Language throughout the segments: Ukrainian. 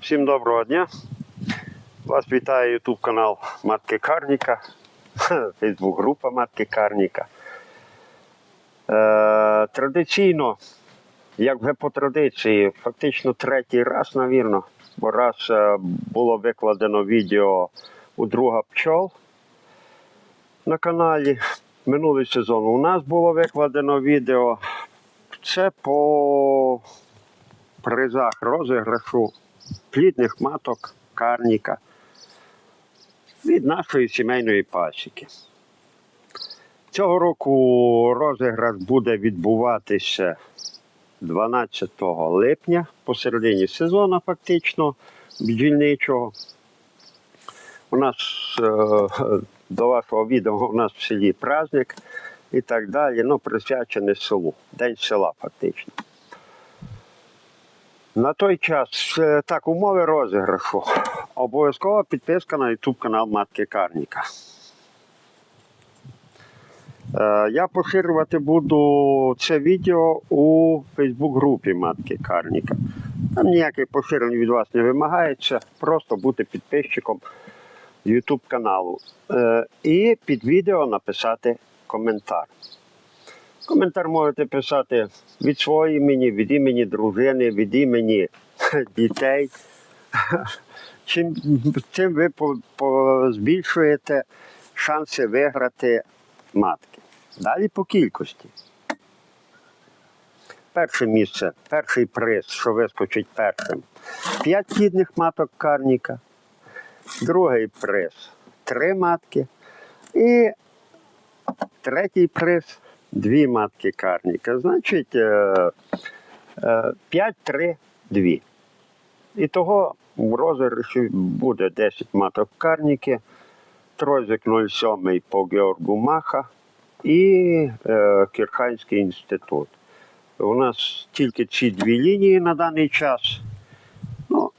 Всім доброго дня. Вас вітає YouTube канал Матки Карніка, Фейсбук група Матки Карніка. Е, традиційно, як вже по традиції, фактично третій раз, навірно, бо раз е, було викладено відео у друга пчол на каналі. Минулий сезон у нас було викладено відео. Це по призах розіграшу плідних маток карніка від нашої сімейної пасіки. Цього року розіграш буде відбуватися 12 липня, посередині сезону, фактично, бджільничого. У нас е, до вашого відео у нас в селі праздник і так далі, ну, присвячений селу, День села фактично. На той час е, так, умови розіграшу. Обов'язкова підписка на YouTube канал Матки Карніка. Е, Я поширювати буду це відео у Facebook групі Матки Карніка. Там ніяких поширень від вас не вимагається, просто бути підписчиком YouTube каналу. Е, І під відео написати коментар. Коментар можете писати від свого імені, від імені дружини, від імені дітей. Чим, чим ви по, по, збільшуєте шанси виграти матки. Далі по кількості. Перше місце, перший приз, що вискочить першим. П'ять плідних маток карніка. Другий приз три матки. І третій приз дві матки карніка. Значить, 5-3-2. І того в розіграші буде 10 маток карніки, трозик 07 по Георгу Маха і е, Кірханський інститут. У нас тільки ці дві лінії на даний час. Ну,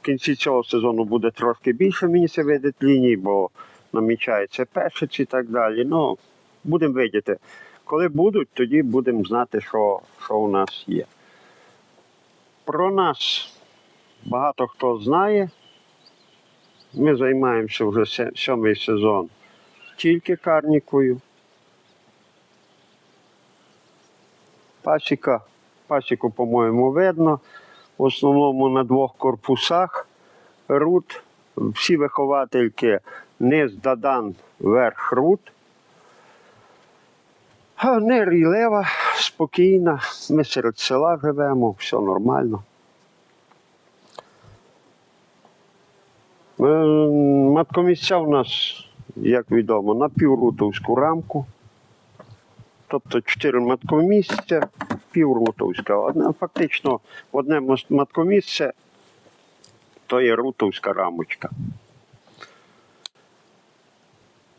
в кінці цього сезону буде трошки більше, мені це видить ліній, бо намічається першиць і так далі. Ну, будемо видіти. Коли будуть, тоді будемо знати, що, що у нас є. Про нас багато хто знає. Ми займаємося вже сьомий сезон тільки карнікою. Пасіка, пасіку, по-моєму, видно. В основному на двох корпусах рут. Всі виховательки низ дадан, верх рут. А не рілева, спокійна. Ми серед села живемо, все нормально. Е, Маткомісця у нас, як відомо, на піврутовську рамку. Тобто чотири маткомісця, піврутовська. Одне, фактично, одне маткомісце то є рутовська рамочка.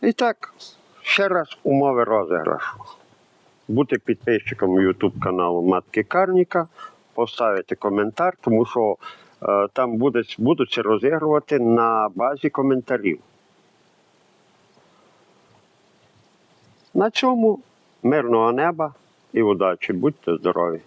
І так, ще раз умови розіграшу. Бути підписчиком YouTube каналу Матки Карніка, поставити коментар, тому що е, там буде, будуть розігрувати на базі коментарів. На цьому мирного неба і удачі. Будьте здорові!